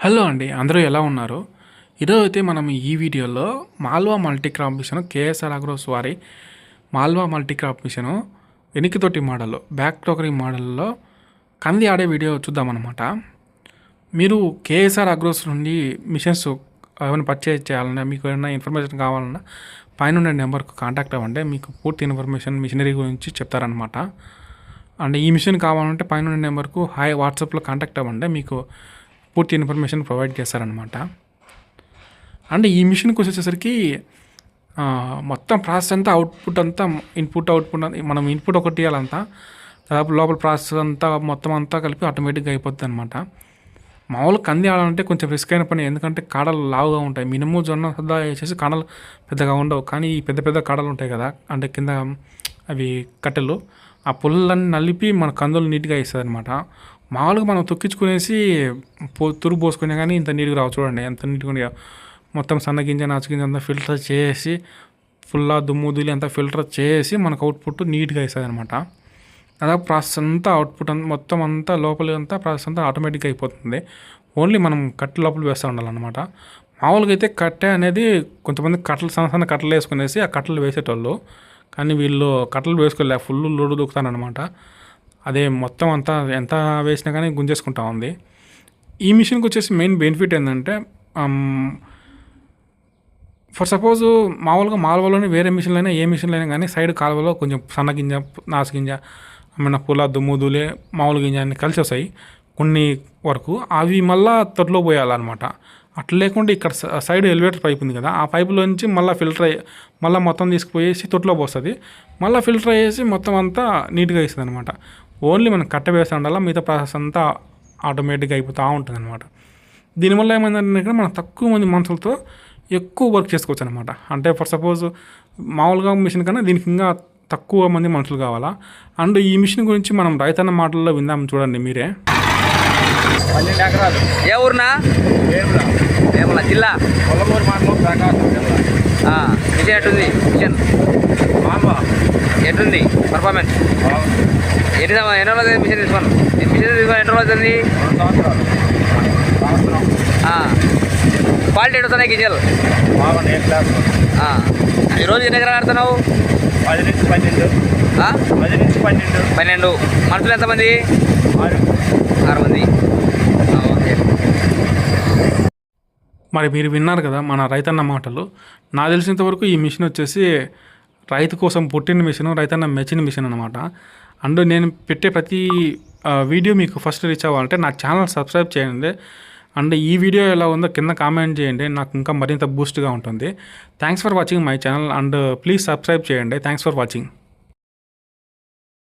Hello అండి అందరూ ఎలా ఉన్నారు? ఈరోజు అయితే మనం ఈ వీడియోలో Malwa multi crop mission KSR agros వారి మాల్వా మల్టీ క్రాప్ మిషన్ వెనికితోటి మోడల్ బ్యాక్ టోకరీ మోడల్లో కంది ఆడే వీడియో చూద్దామన్నమాట. మీరు కేఎస్ఆర్ అగ్రోస్ నుండి మిషన్స్ ఏమైనా పర్చేజ్ చేయాలన్నా మీకు ఏమైనా ఇన్ఫర్మేషన్ కావాలన్నా పైన నెంబర్కు కాంటాక్ట్ అవ్వండి మీకు పూర్తి ఇన్ఫర్మేషన్ మిషనరీ గురించి చెప్తారనమాట అండ్ ఈ మిషన్ కావాలంటే పైన ఉండే నెంబర్కు హాయ్ వాట్సాప్లో కాంటాక్ట్ అవ్వండి మీకు పూర్తి ఇన్ఫర్మేషన్ ప్రొవైడ్ చేస్తారనమాట అండ్ ఈ మిషన్కి వచ్చేసరికి మొత్తం ప్రాసెస్ అంతా అవుట్పుట్ అంతా ఇన్పుట్ అవుట్పుట్ మనం ఇన్పుట్ ఒకటి ఇవ్వాలంతా దాదాపు లోపల ప్రాసెస్ అంతా మొత్తం అంతా కలిపి ఆటోమేటిక్గా అయిపోతుంది అనమాట మామూలుగా కంది ఆడాలంటే కొంచెం రిస్క్ అయిన పని ఎందుకంటే కాడలు లావుగా ఉంటాయి. మినిమం జొన్న సద్దా వేసేసి కాడలు పెద్దగా ఉండవు. కానీ ఈ పెద్ద పెద్ద కాడలు ఉంటాయి కదా అంటే కింద అవి కట్టెలు ఆ పుల్లన్నీ నలిపి మన కందులు నీట్గా ఇస్తుంది అనమాట మామూలుగా మనం తొక్కించుకునేసి పో తురుగు పోసుకునే కానీ ఇంత నీట్గా రావు చూడండి. ఎంత నీట్గా మొత్తం సన్న గింజ అంతా ఫిల్టర్ చేసి ఫుల్లా దుమ్ము దులి అంతా ఫిల్టర్ చేసి మనకు అవుట్పుట్ నీట్గా ఇస్తుంది అనమాట దాదాపు ప్రాసెస్ అంతా అవుట్పుట్ అంతా మొత్తం అంతా లోపల అంతా ప్రాసెస్ అంతా ఆటోమేటిక్గా అయిపోతుంది. ఓన్లీ మనం కట్టె లోపల వేస్తూ ఉండాలన్నమాట. మామూలుగా అయితే కట్టె అనేది కొంతమంది కట్టలు సన్న సన్న కట్టలు వేసుకునేసి ఆ కట్టలు వేసేటోళ్ళు. కానీ వీళ్ళు కట్టలు వేసుకోలే ఫుల్ లోడు దొక్కుతానమాట అదే మొత్తం అంతా ఎంత వేసినా కానీ గుంజేసుకుంటా ఉంది. ఈ మిషన్కి వచ్చేసి మెయిన్ బెనిఫిట్ ఏంటంటే ఫర్ సపోజ్ మామూలుగా మాల్వలోనే వేరే మిషన్లైనా ఏ మిషన్లైనా కానీ సైడ్ కాలువలో కొంచెం సన్న గింజ నాసు గింజ మన పూల దుమ్ము దూలే మామూలు గింజ అన్ని కలిసి వస్తాయి కొన్ని వరకు. అవి మళ్ళా తొట్లో పోయాలన్నమాట. అట్లా లేకుండా ఇక్కడ స- సైడ్ ఎలివేటర్ పైప్ ఉంది కదా ఆ పైపులోంచి మళ్ళీ ఫిల్టర్ అయ్యి మళ్ళీ మొత్తం తీసుకుపోయేసి తొట్లో పోస్తుంది. మళ్ళీ ఫిల్టర్ అయ్యేసి మొత్తం అంతా నీట్గా ఇస్తుంది అనమాట ఓన్లీ మనం కట్ట వేస్తూ ఉండాలా మిగతా ప్రాసెస్ అంతా ఆటోమేటిక్గా అయిపోతూ ఉంటుంది అనమాట దీనివల్ల ఏమైందంటే మనం తక్కువ మంది మనుషులతో ఎక్కువ వర్క్ చేసుకోవచ్చు అనమాట అంటే ఫర్ సపోజ్ మామూలుగా మిషన్ కన్నా దీనికి ఇంకా తక్కువ మంది మనుషులు కావాలా? అండ్ ఈ మిషన్ గురించి మనం రైతన్న మాటల్లో విందాం చూడండి మీరే. పన్నెండు ఎకరాలు. ఏ ఊరునా? వేముల జిల్లా? కొల్లమూరు మండలం ప్రకాశం జిల్లా. మిషన్? మిషన్ ఎట్టుంది? పర్ఫార్మెన్స్ ఎన్ని ఎన్ని రోజులు అయింది మిషన్ తీసుకొని? మిషన్ తీసుకొని ఎన్ని రోజులు అవుతుంది క్వాలిటీ ఎడుతున్నాయి గింజలు? A class. ఆ, ఈ రోజు ఎన్ని ఎకరాలు ఆడుతున్నావు? పది నుంచి పన్నెండు. ఆ? పది నుంచి పన్నెండు. పన్నెండు. మనుషులు ఎంతమంది? ఆరు. మంది ఓకే. మరి మీరు విన్నారు కదా మన రైతన్న మాటలు. నాకు తెలిసినంత వరకు ఈ మిషన్ వచ్చేసి రైతు కోసం పుట్టిన మిషన్ రైతన్న మెచ్చిన మిషన్ అనమాట అండ్ నేను పెట్టే ప్రతి వీడియో మీకు ఫస్ట్ రీచ్ అవ్వాలంటే నా ఛానల్ సబ్స్క్రైబ్ చేయండి. అండ్ ఈ వీడియో ఎలా ఉందో కింద కామెంట్ చేయండి. నాకు ఇంకా మరింత బూస్ట్గా ఉంటుంది. Thanks for watching my channel and please subscribe చేయండి. Thanks for watching